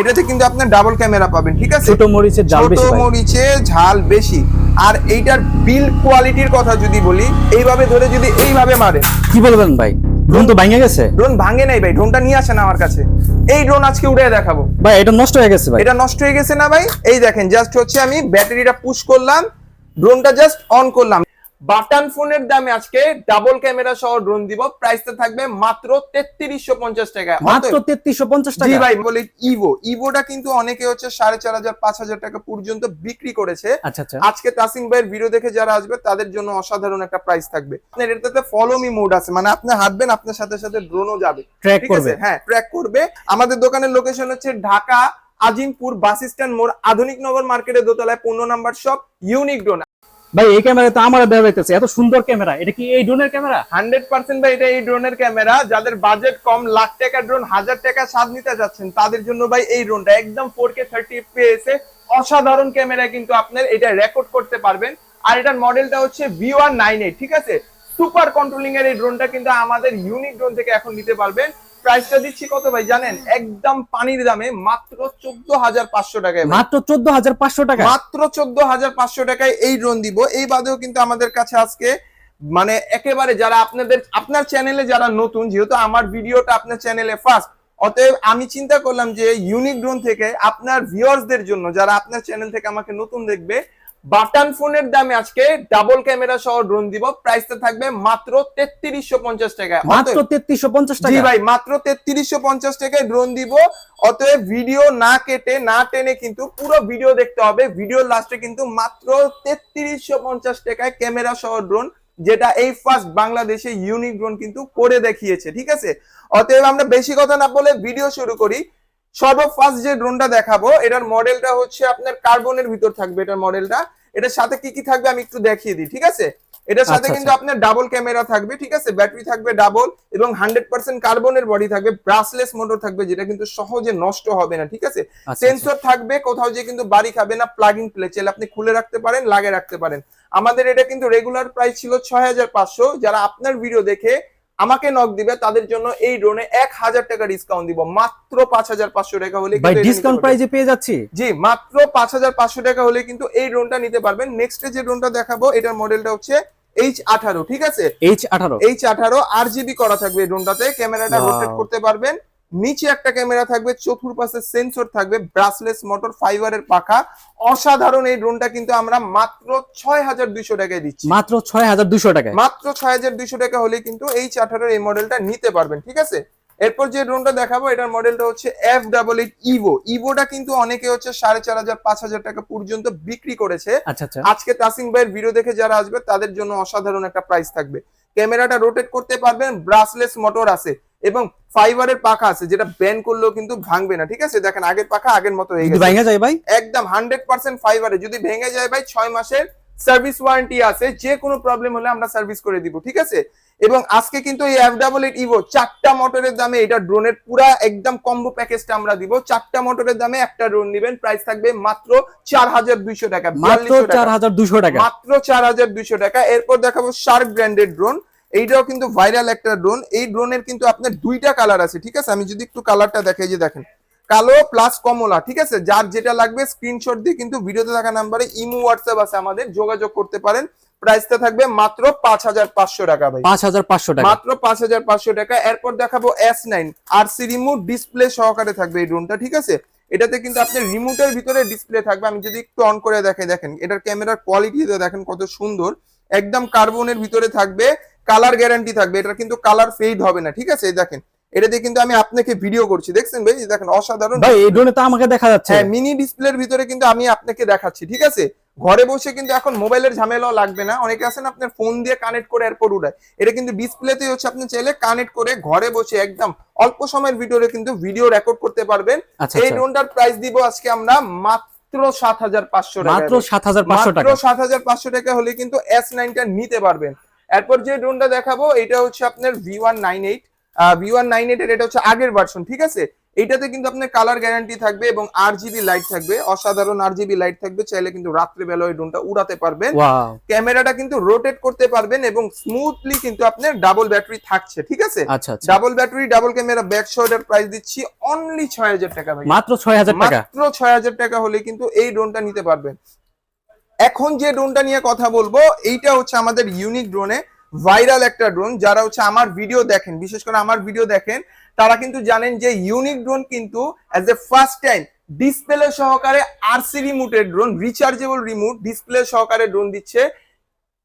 এটাতে কিন্তু আপনার ডাবল ক্যামেরা পাবেন ঠিক আছে? ছোট মরিচের ছোট বেশি ভাই। মরিচে ঝাল বেশি। আর এইটার বিল কোয়ালিটির কথা যদি বলি এইভাবে ধরে যদি এইভাবে মারে কি বলবেন ভাই? ড্রোন তো ভেঙে গেছে? ড্রোন ভাঙে নাই ভাই ড্রোনটা নিয়ে আসেন আমার কাছে। এই ড্রোন আজকে উড়ে দেখাবো। ভাই এটা নষ্ট হয়ে গেছে ভাই। এটা নষ্ট হয়ে গেছে না ভাই? এই দেখেন জাস্ট হচ্ছে আমি ব্যাটারিটা পুশ করলাম ড্রোনটা জাস্ট অন করলাম। বাটন ফোনের দামে আজকে ডাবল ক্যামেরা সহ ড্রোন দিব। প্রাইসটা থাকবে মাত্র তেত্রিশশো পঞ্চাশ টাকা মাত্র তেত্রিশশো পঞ্চাশ টাকা। ভাই বলে ইভো ইভোটা কিন্তু অনেকে হচ্ছে সাড়ে চার হাজার পাঁচ হাজার টাকা পর্যন্ত বিক্রি করেছে। আচ্ছা আচ্ছা। আজকে তাসিম ভাইয়ের ভিডিও দেখে যারা আসবে তাদের জন্য অসাধারণ একটা প্রাইস থাকবে। আপনার এটাতে ফলো মি মোড আছে মানে আপনি হাঁটবেন আপনার সাথে সাথে ড্রোনও যাবে। ট্র্যাক ঠিক করবে। আছে হ্যাঁ ট্র্যাক করবে। আমাদের দোকানের লোকেশন হচ্ছে ঢাকা আজিমপুর বাস স্ট্যান্ড মোড় আধুনিক নগর মার্কেটের দোতলায় পনেরো নাম্বার শপ ইউনিক ড্রোন ভাই, এই ক্যামেরা তো আমার দেওয়া এত সুন্দর ক্যামেরা। এটা কি এই ড্রোনের ক্যামেরা? হান্ড্রেড পার্সেন্ট ভাই, এটা এই ড্রোনের ক্যামেরা। যাদের বাজেট কম, লাখ টাকা ড্রোন, হাজার টাকা স্বাদ নিতে যাচ্ছেন, তাদের জন্য ভাই এই ড্রোনটা একদম ফোর কে থার্টি এ অসাধারণ ক্যামেরা কিন্তু আপনার এটা রেকর্ড করতে পারবেন। আর এটার মডেলটা হচ্ছে ভি ওয়ান নাইন এইট ঠিক আছে? সুপার কন্ট্রোলিং এর এই ড্রোনটা কিন্তু আমাদের ইউনিক ড্রোন থেকে এখন নিতে পারবেন। প্রাইসটা দিচ্ছি কত ভাই? জানেন একদম পানির দামে মাত্র চোদ্দ হাজার পাঁচশো টাকায় মাত্র চোদ্দ হাজার পাঁচশো টাকা মাত্র চোদ্দ হাজার পাঁচশো টাকায় এই ড্রোন দিব। এই বাদেও কিন্তু আমাদের কাছে আজকে মানে একেবারে যারা আপনাদের আপনার চ্যানেলে যারা নতুন যেহেতু আমার ভিডিওটা আপনার চ্যানেলে ফার্স্ট অতএব আমি চিন্তা করলাম যে ইউনিক ড্রোন থেকে আপনার ভিউয়ার্সদের জন্য যারা আপনার চ্যানেল থেকে আমাকে নতুন দেখবে বাটন ফোনের দামে আজকে ডাবল ক্যামেরা সহ ড্রোন দিব। প্রাইসটা থাকবে মাত্র তেত্রিশশো পঞ্চাশ টাকা মাত্র তেত্রিশশো পঞ্চাশ টাকা ভাই মাত্র তেত্রিশশো পঞ্চাশ টাকায় ড্রোন দিব। অতএব ভিডিও না কেটে না টেনে কিন্তু পুরো ভিডিও দেখতে হবে। ভিডিও লাস্টে কিন্তু মাত্র তেত্রিশশো পঞ্চাশ টাকায় ক্যামেরা সহ ড্রোন যেটা এই ফার্স্ট বাংলাদেশে ইউনিক ড্রোন কিন্তু করে দেখিয়েছে ঠিক আছে? অতএব আমরা বেশি কথা না বলে ভিডিও শুরু করি। সর্বফার্স্ট যে ড্রোনটা দেখাবো এটার মডেলটা হচ্ছে আপনার কার্বনের ভিতর থাকবে এটার মডেলটা এটার সাথে কি কি থাকবে আমি একটু দেখিয়ে দিই ঠিক আছে? এটার সাথে আচ্ছা, কিন্তু আচ্ছা। আপনার ডাবল ক্যামেরা থাকবে ঠিক আছে? ব্যাটারি থাকবে ডাবল এবং হান্ড্রেড পার্সেন্ট কার্বনের বডি থাকবে ব্রাসলেস মোটর থাকবে যেটা কিন্তু সহজে নষ্ট হবে না ঠিক আছে? আচ্ছা, সেন্সর থাকবে কোথাও যে কিন্তু বাড়ি খাবে না প্লাগ ইন প্লে চাইলে আপনি খুলে রাখতে পারেন লাগে রাখতে পারেন। আমাদের এটা কিন্তু রেগুলার প্রাইস ছিল ছয় হাজার পাঁচশো। যারা আপনার ভিডিও দেখে আমাকে নক দিবে তাদের জন্য এই ড্রোনে এক হাজার টাকা ডিসকাউন্ট দিব। মাত্র পাঁচ হাজার পাঁচশো টাকা হলে কিন্তু ডিসকাউন্ট প্রাইজে পেয়ে যাচ্ছি? জি মাত্র পাঁচ হাজার পাঁচশো টাকা হলে কিন্তু এই ড্রোনটা নিতে পারবেন। নেক্সট যে ড্রোনটা দেখাবো এটার মডেলটা হচ্ছে এইচ আঠারো ঠিক আছে? এইচ আঠারো। এইচ আঠারো আর জিবি করা থাকবে এই ড্রোনটাতে ক্যামেরাটা. রোটেট করতে পারবেন। নিচে একটা ক্যামেরা থাকবে চতুর্পাশে সেন্সর থাকবে ব্রাসলেস মোটর ফাইবারের পাখা। অসাধারণ এই ড্রোনটা কিন্তু আমরা মাত্র ছয় হাজার দুইশো টাকায় দিচ্ছি। মাত্র ছয় হাজার দুশো টাকায়। মাত্র ছয় হাজার দুইশো টাকা হলে কিন্তু এইচ আঠারোর এই মডেলটা নিতে পারবেন ঠিক আছে? এরপর যে ড্রোনটা দেখাবো এটার মডেলটা হচ্ছে এফ ডাবল এইট ইভো ইভোটা কিন্তু অনেকে হচ্ছে সাড়ে চার হাজার পাঁচ হাজার টাকা পর্যন্ত বিক্রি করেছে। আচ্ছা আচ্ছা। আজকে তাসিম ভাইয়ের ভিডিও দেখে যারা আসবে তাদের জন্য অসাধারণ একটা প্রাইস থাকবে। ক্যামেরাটা রোটেট করতে পারবেন ব্রাসলেস মোটর আছে। এবং ফাইবারের পাখা আছে যেটা ব্যান করলেও কিন্তু ভাঙবে না ঠিক আছে? দেখেন আগের পাখা আগের মতো হয়ে গেছে। ভেঙে যায় ভাই? একদম হান্ড্রেড পার্সেন্ট ফাইবারে যদি ভেঙে যায় ভাই ছয় মাসের সার্ভিস ওয়ারেন্টি আছে যে কোনো প্রবলেম হলে আমরা সার্ভিস করে দিব ঠিক আছে? এবং আজকে কিন্তু এই এফ ডাবল এইট ইভো চারটা মোটরের দামে এটা ড্রোনের পুরা একদম কম্বো প্যাকেজটা আমরা দিব। চারটা মোটরের দামে একটা ড্রোন নিবেন প্রাইস থাকবে মাত্র চার হাজার দুইশো টাকা মাত্র চার হাজার দুশো টাকা। মাত্র চার হাজার দুইশো টাকা। এরপর দেখাবো শার্ক ব্র্যান্ডেড ড্রোন এইটাও কিন্তু ভাইরাল একটা ড্রোন এই ড্রোনের কিন্তু আপনার দুইটা কালার আছে ঠিক আছে? আমি যদি একটু কালারটা দেখাই যে দেখেন। কালো প্লাস কমলা ঠিক আছে? যার যেটা লাগবে স্ক্রিনশট দিয়ে কিন্তু ভিডিওতে থাকা নাম্বারে ইমো হোয়াটসঅ্যাপ আছে আমাদের যোগাযোগ করতে পারেন। প্রাইসটা থাকবে মাত্র পাঁচ হাজার পাঁচশো টাকা ভাই। পাঁচ হাজার পাঁচশো টাকা। মাত্র পাঁচ হাজার পাঁচশো টাকা। এরপর দেখাবো S nine R C remote display সহকারে থাকবে এই ড্রোনটা ঠিক আছে? এটাতে কিন্তু আপনার রিমোটের ভিতরে ডিসপ্লে থাকবে। আমি যদি একটু অন করে দেখে দেখেন। এটার ক্যামেরার কোয়ালিটি দেখেন কত সুন্দর। একদম কার্বনের ভিতরে থাকবে। কালার গ্যারান্টি থাকবে এটা কিন্তু কালার ফেড হবে না ঠিক আছে? এই দেখেন এটা দিয়ে কিন্তু আমি আপনাকে ভিডিও করছি দেখছেন ভাই? দেখেন অসাধারণ ভাই এই ড্রোনে তো আমাকে দেখা যাচ্ছে। হ্যাঁ মিনি ডিসপ্লের ভিতরে কিন্তু আমি আপনাকে দেখাচ্ছি ঠিক আছে? ঘরে বসে কিন্তু এখন মোবাইলের ঝামেলাও লাগবে না। অনেকে আছেন আপনার ফোন দিয়ে কানেক্ট করে এরপর উড়ায়। এটা কিন্তু ডিসপ্লেতে হচ্ছে আপনি চাইলে কানেক্ট করে ঘরে বসে একদম অল্প সময়ের ভিডিওরে কিন্তু ভিডিও রেকর্ড করতে পারবেন। আচ্ছা এই আচ্ছা। ড্রোনটার প্রাইস দিব আজকে আমরা মাত্র সাত হাজার পাঁচশো টাকা মাত্র সাত হাজার পাঁচশো মাত্র টাকা। সাত হাজার পাঁচশো টাকা হলে কিন্তু এস নাইনটা নিতে পারবেন। এরপর যে ড্রোনটা দেখাবো এটা হচ্ছে আপনার V one nine eight V one nine eight এর এটা হচ্ছে আগের ভার্সন ঠিক আছে? এইটাতে কিন্তু আপনার কালার গ্যারান্টি থাকবে এবং আর জিবি লাইট থাকবে অসাধারণ আর জিবি লাইট থাকবে চাইলে কিন্তু রাত্রিবেলা ওই ড্রোনটা উড়াতে পারবেন। ক্যামেরাটা কিন্তু রোটেট করতে পারবেন এবং স্মুথলি কিন্তু আপনার ডাবল ব্যাটারি থাকছে ঠিক আছে? Double battery double camera back শটের price দিচ্ছি অনলি ছয় হাজার টাকা মাত্র ছয় হাজার টাকা? মাত্র ছয় হাজার টাকা হলে কিন্তু এই ড্রোনটা নিতে পারবেন। এখন যে ড্রোনটা নিয়ে কথা বলব, এইটা হচ্ছে আমাদের ইউনিক ড্রোনে ভাইরাল একটা ড্রোন যারা হচ্ছে আমার ভিডিও দেখেন, বিশেষ করে আমার ভিডিও দেখেন, তারা কিন্তু জানেন যে ইউনিক ড্রোন কিন্তু as a first time display সহকারে আরসি রিমোটের ড্রোন রিচার্জেবল রিমোট ডিসপ্লে সহকারে ড্রোন দিচ্ছে।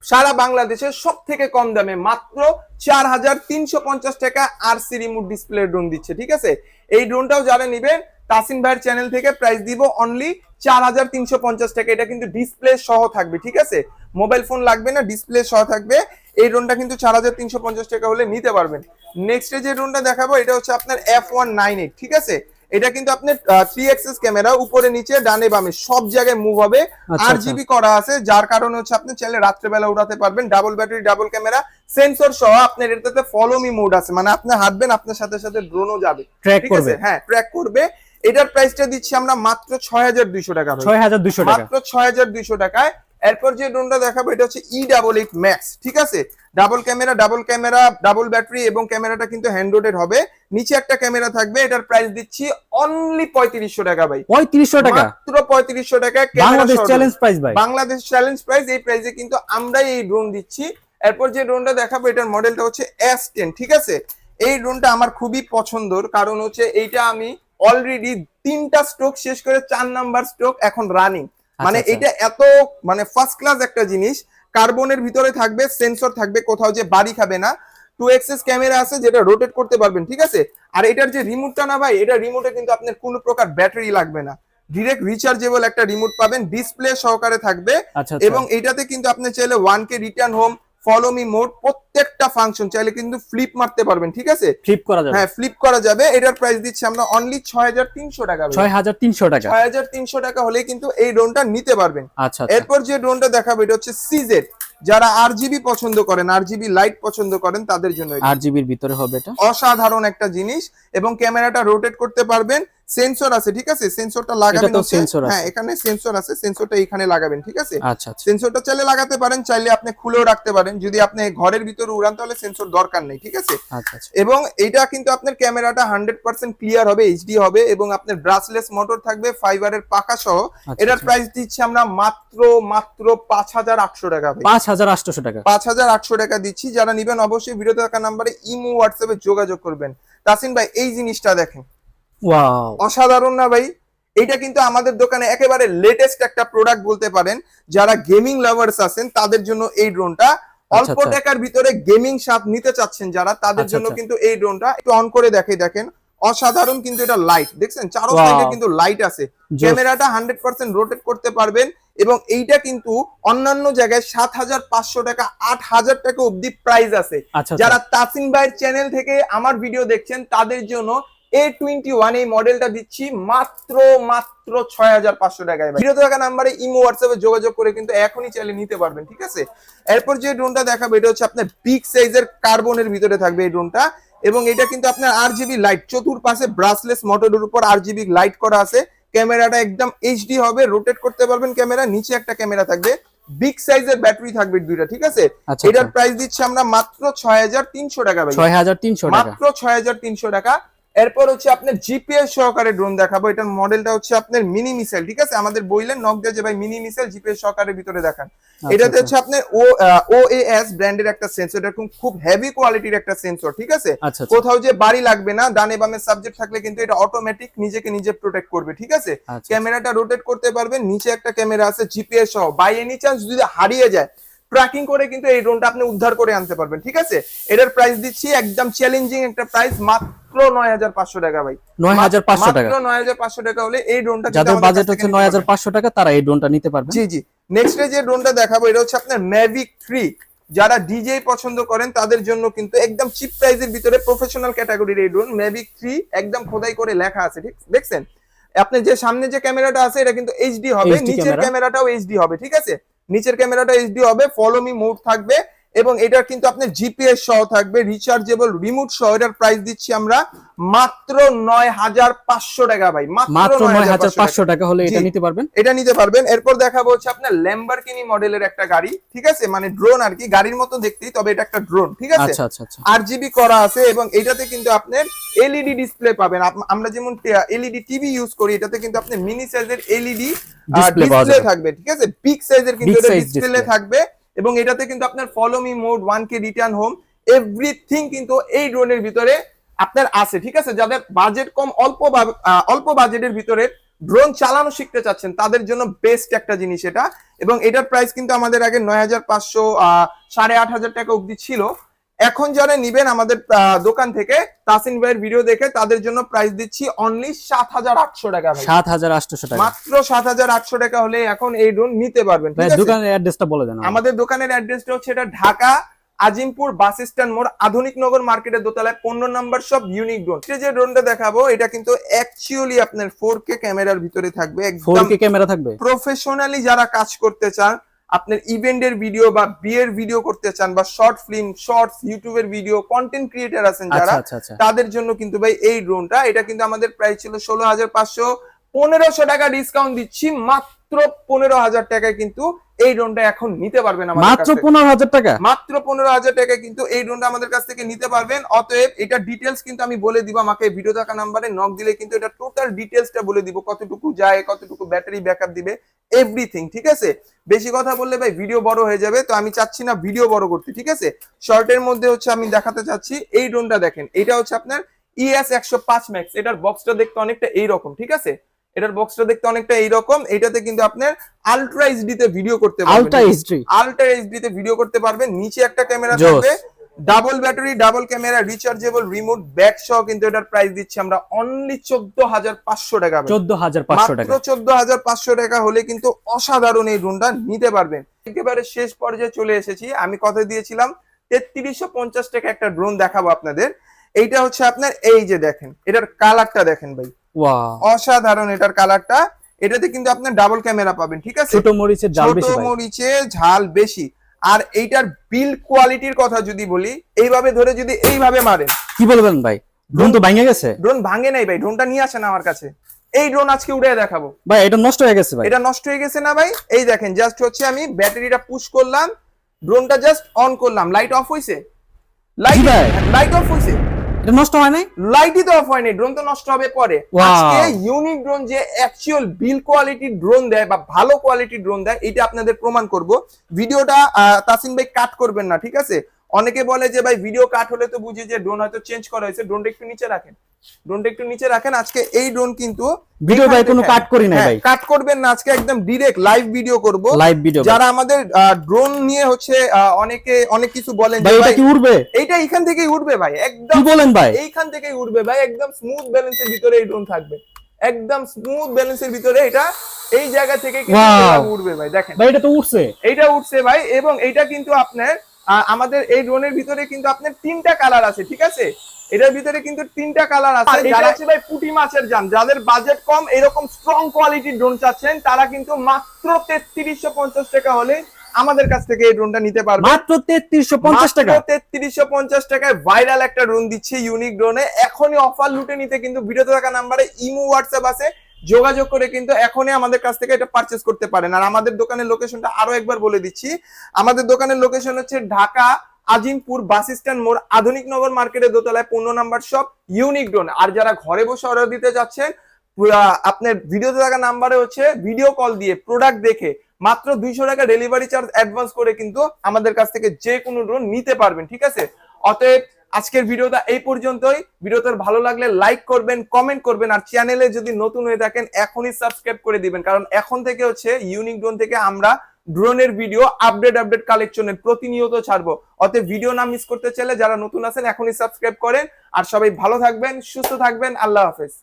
সারা বাংলাদেশে সব থেকে কম দামে মাত্র চার হাজার তিনশো পঞ্চাশ টাকা আরসি রিমোট ডিসপ্লে ড্রোন দিচ্ছে, ঠিক আছে? এই ড্রোনটাও যারা নিবেন, তাসিন ভাইয়ের চ্যানেল থেকে প্রাইস দিব অনলি চার হাজার তিনশো পঞ্চাশ টাকা। এটা কিন্তু ডিসপ্লে সহ থাকবে ঠিক আছে? মোবাইল ফোন লাগবে না ডিসপ্লে সহ থাকবে। এই ড্রোনটা কিন্তু চার হাজার তিনশো পঞ্চাশ টাকা হলে নিতে পারবেন। নেক্সট যে ড্রোনটা দেখাবো এটা হচ্ছে আপনার এফ ওয়ান নাইন এইট ঠিক আছে? এটা কিন্তু আপনার থ্রি এক্সেস ক্যামেরা উপরে নিচে ডানে বামে সব জায়গায় মুভ হবে। আচ্ছা, আর আচ্ছা। জিবি করা আছে যার কারণে হচ্ছে আপনি চাইলে রাত্রেবেলা উড়াতে পারবেন। Double battery double camera sensor সহ আপনার এটাতে ফলো মি মোড আছে। মানে আপনি হাঁটবেন আপনার সাথে সাথে ড্রোনও যাবে। ট্র্যাক ঠিক আছে? হ্যাঁ ট্র্যাক করবে। এটার প্রাইসটা দিচ্ছি আমরা মাত্র ছয় হাজার দুইশো টাকা। ছয় হাজার টাকা। মাত্র ছয় হাজার দুইশো টাকায়। এরপর যে ড্রোনটা দেখাবো এটা হচ্ছে ই ডাবল এইট ম্যাক্স ঠিক আছে? Double camera double camera double battery এবং ক্যামেরাটা কিন্তু হ্যান্ড হবে। নিচে একটা ক্যামেরা থাকবে এটার প্রাইস দিচ্ছি অনলি পঁয়ত্রিশশো টাকা ভাই। পঁয়ত্রিশশো টাকা? মাত্র পঁয়ত্রিশশো টাকায় বাংলাদেশ চ্যালেঞ্জ প্রাইস ভাই। বাংলাদেশ চ্যালেঞ্জ প্রাইস এই প্রাইসে কিন্তু আমরাই এই ড্রোন দিচ্ছি। এরপর যে ড্রোনটা দেখাবো এটার মডেলটা হচ্ছে এস টেন ঠিক আছে? এই ড্রোনটা আমার খুবই পছন্দর কারণ হচ্ছে এইটা আমি অলরেডি তিনটা স্ট্রোক শেষ করে চার নাম্বার স্ট্রোক এখন রানিং মানে আচ্ছা। এটা এত মানে ফার্স্ট ক্লাস একটা জিনিস। কার্বনের ভিতরে থাকবে সেন্সর থাকবে কোথাও যে বাড়ি খাবে না। টু এক্সেস ক্যামেরা আছে যেটা রোটেট করতে পারবেন ঠিক আছে? আর এটার যে রিমোটটা না ভাই এটা রিমোটে কিন্তু আপনার কোনো প্রকার ব্যাটারি লাগবে না। ডিরেক্ট রিচার্জেবল একটা রিমোট পাবেন ডিসপ্লে সহকারে থাকবে। আচ্ছা আচ্ছা। এবং এটাতে কিন্তু আপনি চাইলে one key return home follow me mode প্রত্যেকটা ফাংশন চাইলে কিন্তু ফ্লিপ মারতে পারবেন ঠিক আছে? ফ্লিপ করা যাবে। হ্যাঁ ফ্লিপ করা যাবে। এটার প্রাইস দিচ্ছি আমরা অনলি ছয় হাজার তিনশো টাকা ছয় হাজার তিনশো টাকা। ছয় হাজার তিনশো টাকা হলে কিন্তু এই ড্রোনটা নিতে পারবেন। আচ্ছা আচ্ছা। এরপর যে ড্রোনটা দেখাবো এটা হচ্ছে সিজেড যারা আর জিবি পছন্দ করেন আর জিবি লাইট পছন্দ করেন তাদের জন্য এটা। আট জিবির ভিতরে হবে এটা। অসাধারণ একটা জিনিস এবং ক্যামেরাটা রোটেট করতে পারবেন। সেন্সর আছে ঠিক আছে? সেন্সরটা লাগাবেন হচ্ছে- হ্যাঁ এখানে সেন্সর আছে সেন্সরটা এখানে লাগাবেন ঠিক আছে? আচ্ছা আচ্ছা। সেন্সরটা চাইলে লাগাতে পারেন চাইলে আপনি খুলেও রাখতে পারেন। যদি আপনি ঘরের ভিতরে উড়ান তাহলে সেন্সর দরকার নেই ঠিক আছে? আচ্ছা এবং এটা কিন্তু আপনার ক্যামেরাটা হান্ড্রেড পার্সেন্ট ক্লিয়ার হবে এইচডি হবে এবং আপনার ব্রাসলেস মোটর থাকবে ফাইবারের পাকা সহ। এটার। প্রাইস দিচ্ছি আমরা মাত্র মাত্র পাঁচ হাজার আটশো টাকা পাঁচ হাজার আটশোশো টাকা। পাঁচ হাজার আটশো টাকা দিচ্ছি। যারা নিবেন অবশ্যই ভিডিওতে থাকা নাম্বারে ইমো হোয়াটসঅ্যাপে যোগাযোগ করবেন। তাসিন ভাই এই জিনিসটা দেখেন। ওয়াও অসাধারণ না ভাই এটা কিন্তু আমাদের দোকানে একেবারে লেটেস্ট একটা প্রোডাক্ট বলতে পারেন যারা গেমিং লাভার্স আছেন তাদের জন্য এই ড্রোনটা অল্প আচ্ছা। টাকার ভিতরে গেমিং স্বাদ নিতে চাচ্ছেন যারা তাদের আচ্ছা, জন্য আচ্ছা। কিন্তু এই ড্রোনটা একটু অন করে দেখে দেখেন অসাধারণ কিন্তু এটা লাইট দেখছেন চারো. সাইডে কিন্তু লাইট আছে। ক্যামেরাটা হান্ড্রেড পার্সেন্ট রোটেট করতে পারবেন এবং এইটা কিন্তু অন্যান্য জায়গায় সাত হাজার পাঁচশো টাকা আট হাজার টাকা অব্দি প্রাইস আছে আচ্ছা যারা আচ্ছা। তাসিন ভাইয়ের চ্যানেল থেকে আমার ভিডিও দেখছেন তাদের জন্য এ টোয়েন্টি ওয়ান এই মডেলটা দিচ্ছি মাত্র মাত্র ছয় হাজার পাঁচশো টাকায় ভিডিও থাকা নাম্বারে ইমো হোয়াটসঅ্যাপে যোগাযোগ করে কিন্তু এখনই চাইলে নিতে পারবেন ঠিক আছে? এরপর যে ড্রোনটা দেখাবো এটা হচ্ছে আপনার বিগ সাইজের কার্বনের ভিতরে থাকবে এই ড্রোনটা এবং এটা কিন্তু আপনার আর জিবি লাইট চতুর্পাশে ব্রাসলেস মোটরের উপর আর জিবি লাইট করা আছে। ক্যামেরাটা একদম এইচডি হবে রোটেট করতে পারবেন ক্যামেরা নিচে একটা ক্যামেরা থাকবে। বিগ সাইজের ব্যাটারি থাকবে দুইটা ঠিক আছে? আচ্ছা এটার প্রাইস দিচ্ছি আমরা মাত্র ছয় হাজার তিনশো টাকা ভাই। ছয় হাজার তিনশো টাকা। মাত্র ছয় হাজার তিনশো টাকা। এরপর হচ্ছে আপনার জিপিএস সহকারে ড্রোন দেখাবো। এটার মডেলটা হচ্ছে আপনার মিনি মিসাইল ঠিক আছে? আমাদের বইলেন নক দিয়ে যে ভাই মিনি মিসাইল জিপিএস সহকারের ভিতরে দেখান। আচ্ছা, এটাতে আচ্ছা। হচ্ছে আপনার ও ও এস ব্র্যান্ডের একটা সেন্সর এটা খুব- খুব হেভি কোয়ালিটির একটা সেন্সর ঠিক আছে? আচ্ছা কোথাও যে বাড়ি লাগবে না ডানে বামে সাবজেক্ট থাকলে কিন্তু এটা অটোমেটিক নিজেকে নিজে প্রোটেক্ট করবে ঠিক আছে? ক্যামেরাটা রোটেট করতে পারবেন নিচে একটা ক্যামেরা আছে জিপিএস সহ। বাই এনি চান্স যদি হারিয়ে যায় ট্র্যাকিং করে কিন্তু এই ড্রোনটা আপনি উদ্ধার করে আনতে পারবেন ঠিক আছে? এটার প্রাইস দিচ্ছি একদম চ্যালেঞ্জিং একটা প্রাইস মাত্র নয় হাজার পাঁচশো টাকা ভাই। নয় হাজার পাঁচশো টাকা। মাত্র নয় হাজার পাঁচশো টাকা হলে এই ড্রোনটা যাদের বাজেট হচ্ছে নয় হাজার। পাঁচশো টাকা তারা এই ড্রোনটা নিতে পারবেন। জি জি। নেক্সট যে ড্রোনটা দেখাবো এটা হচ্ছে আপনার ম্যাভিক থ্রি যারা ডিজে পছন্দ করেন তাদের জন্য কিন্তু একদম চিপ প্রাইজের ভিতরে প্রফেশনাল ক্যাটাগরির এই ড্রোন ম্যাভিক থ্রি একদম খোদাই করে লেখা আছে ঠিক? দেখছেন? আপনি যে সামনে যে ক্যামেরাটা আছে এটা কিন্তু এইচডি হবে নিচের ক্যামেরা। ক্যামেরাটাও এইচডি হবে ঠিক আছে? নিচের ক্যামেরাটা এইচডি হবে ফলো মি মুড থাকবে। এবং এটার কিন্তু আপনার জিপিএস সহ থাকবে রিচার্জেবল রিমোট সহ। এটার প্রাইস দিচ্ছি আমরা মাত্র নয় হাজার পাঁচশো টাকা ভাই মাত্র নয় হাজার 9,500 পাঁচশো টাকা হলে এটা নিতে পারবেন? এটা নিতে পারবেন। এরপর দেখাবো হচ্ছে আপনার ল্যাম্বারকিনি মডেলের একটা গাড়ি ঠিক আছে? মানে ড্রোন আর কি গাড়ির মতো দেখতেই তবে এটা একটা ড্রোন ঠিক আছে? আচ্ছা আচ্ছা আচ্ছা। আর জিবি করা আছে এবং এটাতে কিন্তু আপনার এলইডি ডিসপ্লে পাবেন। আমরা যেমন এলইডি টিভি ইউজ করি এটাতে কিন্তু আপনি মিনি সাইজের এলইডি ডিসপ্লে থাকবে ঠিক আছে? বিগ সাইজের কিন্তু এটা ডিসপ্লে থাকবে। এবং এটাতে কিন্তু আপনার follow me mode one key return home everything কিন্তু এই ড্রোনের ভিতরে আপনার আছে, ঠিক আছে? যাদের বাজেট কম, অল্প অল্প বাজেটের ভিতরে ড্রোন চালানো শিখতে চাচ্ছেন, তাদের জন্য বেস্ট একটা জিনিস এটা। এবং এটার প্রাইস কিন্তু আমাদের আগে নয় হাজার পাঁচশো সাড়ে আট হাজার টাকা অব্দি ছিল। এখন যারা নিবেন আমাদের দোকান থেকে তাসিন ভাইয়ের ভিডিও দেখে তাদের জন্য প্রাইস দিচ্ছি অনলি সাত হাজার আটশো টাকা সাত হাজার আটশো টাকা। মাত্র সাত হাজার আটশো টাকা হলে এখন এই ড্রোন নিতে পারবেন? দোকানের অ্যাড্রেসটা বলে দেন আমাদের দোকানের অ্যাড্রেসটা হচ্ছে এটা ঢাকা আজিমপুর বাস স্ট্যান্ড মোড় আধুনিক নগর মার্কেটের দোতলায় পনেরো নাম্বার সব ইউনিক ড্রোন যে ড্রোনটা দেখাবো এটা কিন্তু অ্যাকচুয়ালি আপনার ফোর কে ক্যামেরার ভিতরে থাকবে ফোর কে ক্যামেরা থাকবে? প্রফেশনালি যারা কাজ করতে চান আপনার ইভেন্টের ভিডিও বা বিয়ের ভিডিও করতে চান বা শর্ট ফিল্ম শর্টস ইউটিউবের ভিডিও কন্টেন্ট ক্রিয়েটার আছেন যারা আচ্ছা আচ্ছা। আচ্ছা তাদের জন্য কিন্তু ভাই এই ড্রোনটা এটা কিন্তু আমাদের প্রাইস ছিল ষোলো হাজার পাঁচশো পনেরোশো টাকা ডিসকাউন্ট দিচ্ছি মাত্র। পনেরো হাজার টাকায় কিন্তু এই ড্রোনটা এখন নিতে পারবেন মাত্র। পনেরো হাজার টাকা? মাত্র পনেরো হাজার টাকা কিন্তু এই ড্রোনটা আমাদের কাছ থেকে নিতে পারবেন। অতএব এটা ডিটেলস কিন্তু আমি বলে দিব আমাকে ভিডিও থাকা নাম্বারে নক দিলে কিন্তু এটা টোটাল ডিটেলসটা বলে দিব কতটুকু যায় কতটুকু ব্যাটারি ব্যাকআপ দিবে এভরিথিং ঠিক আছে? বেশি কথা বললে ভাই ভিডিও বড় হয়ে যাবে তো আমি চাচ্ছি না ভিডিও বড় করতে ঠিক আছে? শর্টের মধ্যে হচ্ছে আমি দেখাতে চাচ্ছি এই ড্রোনটা দেখেন এটা হচ্ছে আপনার E ইএস একশো পাঁচ ম্যাক্স এটার বক্সটা দেখতে অনেকটা এইরকম ঠিক আছে? এটার বক্সটা দেখতে অনেকটা এইরকম। এটাতে কিন্তু আপনার আলট্রা এইচডি তে ভিডিও করতে পারবেন। আলট্রা এইচডি আলট্রা এইচডি তে ভিডিও করতে পারবেন। নিচে একটা ক্যামেরা থাকবে। Double battery double camera rechargeable remote back সহ কিন্তু এটার প্রাইস দিচ্ছি আমরা অনলি চোদ্দ হাজার পাঁচশো টাকা। চোদ্দ হাজার পাঁচশো মাত্র টাকা। চোদ্দ হাজার পাঁচশো টাকা হলে কিন্তু অসাধারণ এই ড্রোনটা নিতে পারবেন। একেবারে শেষ পর্যায়ে চলে এসেছি। আমি কথা দিয়েছিলাম তেত্রিশশো পঞ্চাশ টাকা একটা ড্রোন দেখাবো আপনাদের। এইটা হচ্ছে আপনার এই যে দেখেন এটার কালারটা দেখেন ভাই। অসাধারণ এটার কালারটা। এটাতে কিন্তু আপনার ডাবল ক্যামেরা পাবেন ঠিক আছে? ছোট মরিচের ছোট বেশি ভাই। মরিচে ঝাল বেশি। আর এইটার বিল কোয়ালিটির কথা যদি বলি এইভাবে ধরে যদি এইভাবে মারেন। কি বলবেন ভাই? ড্রোন তো ভেঙে গেছে? ড্রোন ভাঙে নাই ভাই ড্রোনটা নিয়ে আসেন আমার কাছে। এই ড্রোন আজকে উড়ে দেখাবো। ভাই এটা নষ্ট হয়ে গেছে ভাই। এটা নষ্ট হয়ে গেছে না ভাই? এই দেখেন জাস্ট হচ্ছে আমি ব্যাটারিটা পুশ করলাম ড্রোনটা জাস্ট অন করলাম। লাইট অফ হইছে? লাইট। লাইট অফ হইছে? এটা নষ্ট হয় নাই? লাইটই তো অফ হয়নি ড্রোন তো নষ্ট হবে পরে। আজকে ইউনিক ড্রোন যে অ্যাকচুয়াল বিল কোয়ালিটি ড্রোন দেয় বা ভালো কোয়ালিটি ড্রোন দেয় এটা আপনাদের প্রমাণ করব। ভিডিওটা আহ, তাসিন ভাই কাট করবেন না ঠিক আছে? অনেকে বলে যে ভাই ভিডিও কাট হলে তো বুঝি যে ড্রোন হয়তো চেঞ্জ করা হয়েছে। ড্রোনটা একটু নিচে রাখেন। ড্রোনটা একটু নিচে রাখেন। আজকে এই ড্রোন কিন্তু ভিডিও ভাই কোনো কাট করি নাই ভাই। কাট করবেন না। আজকে একদম ডিরেক্ট লাইভ ভিডিও করব। লাইভ ভিডিও যারা আমাদের ড্রোন নিয়ে হচ্ছে অনেকে অনেক কিছু বলেন ভাই এটা কি উড়বে? এইটা এখান থেকেই উঠবে ভাই। একদম কি বলেন ভাই? এইখান থেকেই উঠবে ভাই। একদম স্মুথ ব্যালেন্সের ভিতরে এই ড্রোন থাকবে। একদম স্মুথ ব্যালেন্সের ভিতরে এটা এই জায়গা থেকে উঠবে ভাই। দেখেন। ভাই এটা তো উঠছে এইটা উঠছে ভাই। এবং এইটা কিন্তু আপনার আমাদের এই ড্রোনের ভিতরে কিন্তু আপনার তিনটা কালার আছে ঠিক আছে? এটার ভিতরে কিন্তু তিনটা কালার আছে। যারা হচ্ছে ভাই পুঁটি মাছের যান যাদের বাজেট কম এরকম স্ট্রং কোয়ালিটির ড্রোন চাচ্ছেন তারা কিন্তু মাত্র তেত্রিশশো পঞ্চাশ টাকা হলে আমাদের কাছ থেকে এই ড্রোনটা নিতে পারবে। মাত্র তেত্রিশশো পঞ্চাশ টাকা? তেত্রিশশো পঞ্চাশ টাকায় ভাইরাল একটা ড্রোন দিচ্ছে ইউনিক ড্রোনে এখনই অফার লুটে নিতে কিন্তু ভিডিওতে থাকা নাম্বারে ইমো হোয়াটসঅ্যাপ আছে। যোগাযোগ করে কিন্তু এখনই আমাদের কাছ থেকে এটা পারচেস করতে পারেন। আর আমাদের দোকানের লোকেশনটা আরও একবার বলে দিচ্ছি। আমাদের দোকানের লোকেশন হচ্ছে ঢাকা আজিমপুর বাস স্ট্যান্ড মোড় আধুনিক নগর মার্কেটের দোতলায় পনেরো নাম্বার শপ ইউনিক ড্রোন আর যারা ঘরে বসে অর্ডার দিতে যাচ্ছেন আপনার ভিডিওতে থাকা নাম্বারে হচ্ছে ভিডিও কল দিয়ে প্রোডাক্ট দেখে মাত্র দুইশো টাকা ডেলিভারি চার্জ অ্যাডভান্স করে কিন্তু আমাদের কাছ থেকে যে কোনো ড্রোন নিতে পারবেন, ঠিক আছে? অতএব আজকের ভিডিওটা এই পর্যন্তই। ভিডিওটা ভালো লাগলে লাইক করবেন কমেন্ট করবেন, আর চ্যানেলে যদি নতুন হয়ে থাকেন, এখনই সাবস্ক্রাইব করে দিবেন। কারণ এখন থেকে হচ্ছে ইউনিক ড্রোন থেকে আমরা ড্রোনের ভিডিও আপডেট আপডেট কালেকশনের প্রতিনিয়ত ছাড়বো। অতএব ভিডিও না মিস করতে চাইলে যারা নতুন আছেন, এখনই সাবস্ক্রাইব করেন। আর সবাই ভালো থাকবেন, সুস্থ থাকবেন। আল্লাহ হাফেজ।